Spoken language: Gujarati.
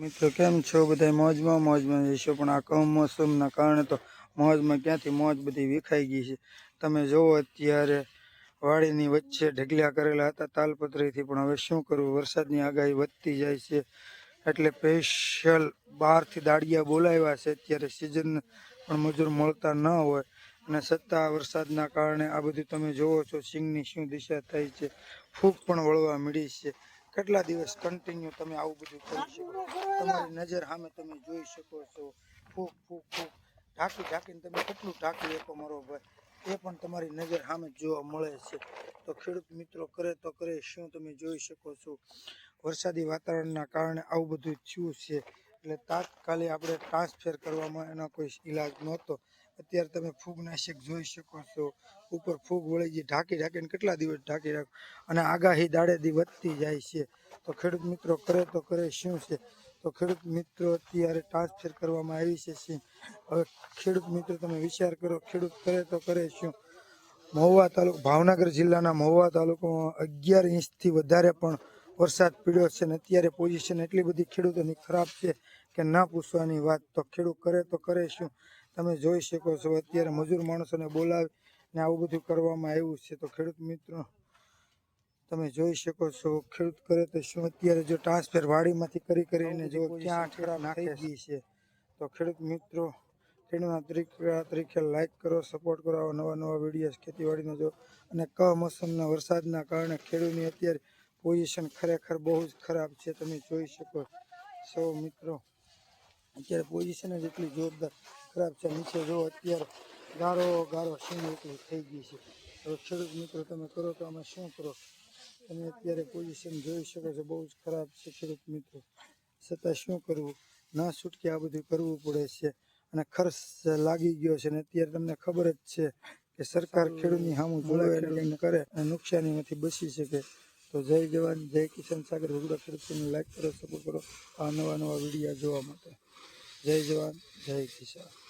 મિત્રો, કેમ છો બધા મોજમાં મોજમાં જઈશો પણ આ કમોસમના કારણે તો મોજમાં ક્યાંથી મોજ બધી વિખાઈ ગઈ છે? તમે જોવો, અત્યારે વાડીની વચ્ચે ઢગલ્યા કરેલા હતા તાલપત્રીથી, પણ હવે શું કરવું? વરસાદની આગાહી વધતી જાય છે. એટલે સ્પેશિયલ બહારથી દાડિયા બોલાવ્યા છે. અત્યારે સિઝન પણ મજૂર મળતા ન હોય. અને છતાં વરસાદના કારણે આ બધું તમે જુઓ છો સિંગની શું દિશા થઈ છે? ફૂગ પણ વળવા મળી છે. કેટલા દિવસ કન્ટિન્યુ તમે આવું બધું કરી શકો? તમારી નજર સામે તમે જોઈ શકો છો. ફૂક ફૂક ફૂક. ઢાંકી, ઢાંકીને તમે કેટલું ઢાંકી શકો મારો ભાઈ? એ પણ તમારી નજર સામે જોવા મળે છે. તો ખેડૂત મિત્રો, કરે તો કરે, શું તમે જોઈ શકો છો? વરસાદી વાતાવરણના કારણે આવું બધું થયું છે. એટલે તાત્કાલિક આપણે ટ્રાન્સફર કરવામાં એનો કોઈ ઈલાજ નહોતો. અત્યારે તમે ફૂગનાશક જોઈ શકો છો. ઉપર ફૂગ વળી ગઈ, ઢાંકી ઢાંકીને કેટલા દિવસ ઢાંકી રાખો? અને આગાહી દાડેદી વધતી જાય છે. તો ખેડૂત મિત્રો કરે તો કરે, શું છે? તો ખેડૂત મિત્રો અત્યારે ટ્રાન્સફર કરવામાં આવી છે સિંહ. હવે ખેડૂત મિત્રો તમે વિચાર કરો, ખેડૂત કરે તો કરે, શું? મહુવા તાલુકો, ભાવનગર જિલ્લાના મહુવા તાલુકામાં અગિયાર ઇંચથી વધારે પણ વરસાદ પીડ્યો છે અને અત્યારે પોઝિશન એટલી બધી ખેડૂતોની ખરાબ છે કે ના પૂછવાની વાત તો ખેડૂત કરે તો કરે શું? તમે જોઈ શકો છો અત્યારે મજૂર માણસોને બોલાવી ને આવું બધું કરવામાં આવ્યું છે. તો ખેડૂત મિત્રો તમે જોઈ શકો છો ખેડૂત કરે તો શું? અત્યારે જો ટ્રાન્સફર વાડીમાંથી કરી કરીને જો ક્યાં ઠેરા નાખી છે. તો ખેડૂત મિત્રો ખેડૂતના તરીકે તરીકે લાઈક કરો સપોર્ટ કરો આવા નવા નવા વિડીયોઝ ખેતીવાડીનો જો. અને કમોસમના વરસાદના કારણે ખેડૂતની અત્યારે પોઝિશન ખરેખર બહુ જ ખરાબ છે. તમે જોઈ શકો છો મિત્રો. અત્યારે પોઝિશન જ એટલી જોરદાર ખરાબ છે. નીચે જો અત્યારે ગારો ગારો સિંહ એટલી થઈ ગઈ છે. હવે ખેડૂત મિત્રો તમે કરો તો આમાં શું કરો? તમે અત્યારે પોઝિશન જોઈ શકો છો. બહુ જ ખરાબ છે ખેડૂત મિત્રો. છતાં શું કરવું? ના છૂટકે આ બધું કરવું પડે છે. અને ખર્ચ લાગી ગયો છે અને અત્યારે તમને ખબર જ છે કે સરકાર ખેડૂતની સામું જોડાવે એટલે કરે અને નુકસાનીમાંથી બચી શકે. તો જય જવાન જય કિશન સાગર. ભગુડા ખેડૂતોને લાઈક કરો સપોર્ટ કરો આ નવા નવા વિડીયા જોવા માટે. જય જવાન જય કિસાન.